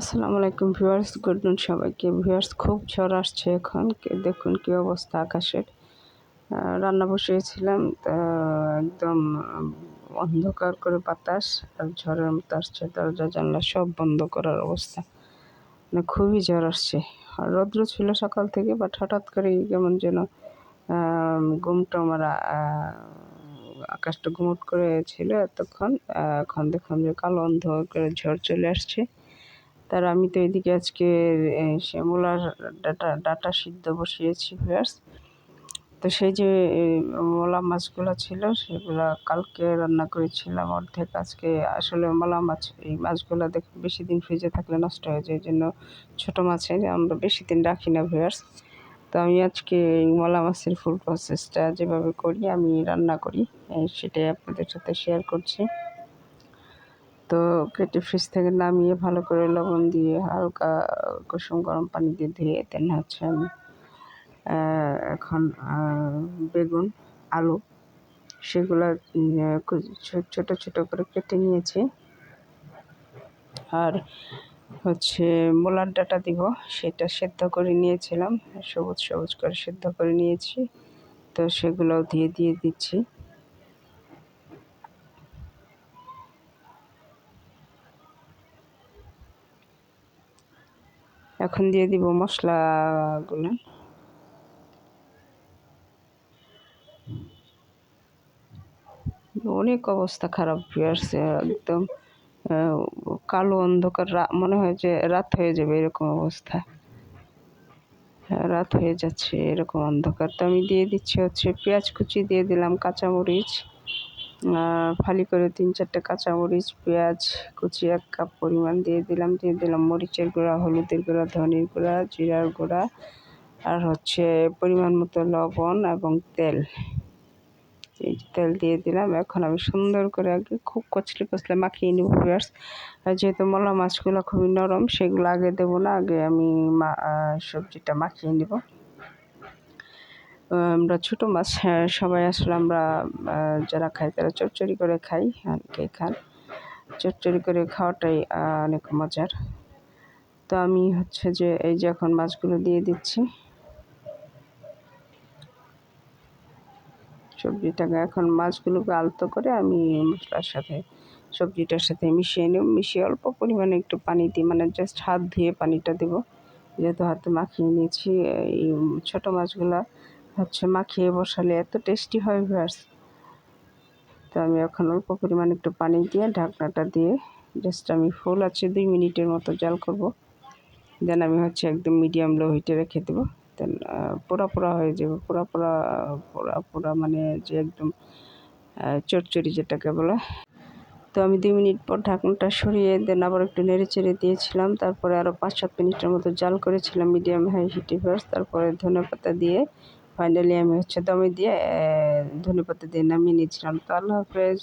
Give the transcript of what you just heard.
আসসালামু আলাইকুম viewers, good নুন সবাইকে। ভিউয়ার্স, খুব ঝড় আসছে এখন। দেখুন কি অবস্থা আকাশের। রান্না বসিয়েছিলাম একদম অন্ধকার করে বাতাস আর ঝড়ের মতো আসছে। দরজা, জানলা সব বন্ধ করার অবস্থা। মানে খুবই ঝড় আসছে। আর রৌদ্র ছিল সকাল থেকে, বাট হঠাৎ করে কেমন যেন ঘুমটা আমার আকাশটা ঘুমট করে ছিল এতক্ষণ এখন দেখুন যে কালো অন্ধকার করে ঝড় চলে আসছে। তার আমি তো এদিকে আজকে শ্যামলার ডাটা ডাটা সিদ্ধ বসিয়েছি ফিয়ার্স। তো সেই যে মলা মাছগুলো ছিল, সেগুলো কালকে রান্না করেছিলাম অর্ধেক। আজকে আসলে মলা মাছ, এই মাছগুলো দেখ বেশি দিন ফ্রিজে থাকলে নষ্ট হয়ে যায় জন্য ছোটো মাছের আমরা বেশি দিন রাখি না ভিয়ার্স তো আমি আজকে এই মলা মাছের ফুল প্রসেসটা যেভাবে করি, আমি রান্না করি সেটাই আপনাদের সাথে শেয়ার করছি। তো কেটে ফ্রিজ থেকে নামিয়ে ভালো করে লবণ দিয়ে হালকা কুসুম গরম পানি দিয়ে ধুয়ে দেন হচ্ছে আমি এখন বেগুন, আলু, সেগুলো ছোট ছোট করে কেটে নিয়েছি। আর হচ্ছে মোলার ডাটা দিব, সেটা সেদ্ধ করে নিয়েছিলাম, সবুজ সবুজ করে সেদ্ধ করে নিয়েছি। তো সেগুলোও দিয়ে দিয়ে দিচ্ছি। এখন দিয়ে দিব মশলাগুলো। অনেক অবস্থা খারাপ ভিউয়ার্স একদম কালো অন্ধকার মনে হয় যে রাত হয়ে যাবে এরকম অবস্থা। হ্যাঁ, রাত হয়ে যাচ্ছে এরকম অন্ধকার। তো আমি দিয়ে দিচ্ছি হচ্ছে পেঁয়াজ কুচি দিয়ে দিলাম কাঁচামরিচ। ফালি করে তিন চারটে কাঁচামরিচ, পেঁয়াজ, কুচি এক কাপ পরিমাণ দিয়ে দিলাম। দিয়ে দিলাম মরিচের গুঁড়া, হলুদের গুঁড়া, ধনের গুঁড়া, জিরার গুঁড়া আর হচ্ছে পরিমাণ মতো লবণ এবং তেল। এই তেল দিয়ে দিলাম। এখন আমি সুন্দর করে আগে খুব কচলে কচলে মাখিয়ে নেব পেঁয়াজ যেহেতু মলা মাছগুলো খুবই নরম, সেগুলো আগে দেবো না, আগে আমি সবজিটা মাখিয়ে নেব। আমরা ছোটো মাছ হ্যাঁ, সবাই আসলে আমরা যারা খাই তারা চচ্চড়ি করে খাই অনেকে খান চচ্চড়ি করে খাওয়াটাই অনেক মজার। তো আমি হচ্ছে যে এই যে এখন মাছগুলো দিয়ে দিচ্ছি। সবজিটাকে এখন মাছগুলোকে আলতো করে আমি মশলার সাথে সবজিটার সাথে মিশিয়ে নেব। মিশিয়ে অল্প পরিমাণে একটু পানি দিই মানে জাস্ট হাত ধুয়ে পানিটা দেব। যেহেতু হাতে মাখিয়ে নিয়েছি এই ছোটো মাছগুলো হচ্ছে মাখিয়ে বসালে এত টেস্টি হয় ভার্স তো আমি এখন অল্প পরিমাণ একটু পানি দিয়ে ঢাকনাটা দিয়ে জাস্ট আমি ফুল আছে দুই মিনিটের মতো জাল করব। দেন আমি হচ্ছে একদম মিডিয়াম লো হিটে রেখে দেবো। দেন পোড়া পোড়া হয়ে যাবে। পোড়া পোড়া পোড়া পোড়া মানে যে একদম আহ, চচ্চড়ি যেটাকে বলে। তো আমি দুই মিনিট পর ঢাকনাটা সরিয়ে দেন আবার একটু নেড়ে চেড়ে দিয়েছিলাম। তারপরে আরও পাঁচ সাত মিনিটের মতো জাল করেছিলাম মিডিয়াম হাই হিটে ফার্স্ট তারপরে ধনে পাতা দিয়ে ফাইনালি আমি হচ্ছে দমে দিয়ে ধনেপাতা দিয়ে নামিয়ে নিয়েছিলাম। তো আল্লাহ হাফেজ।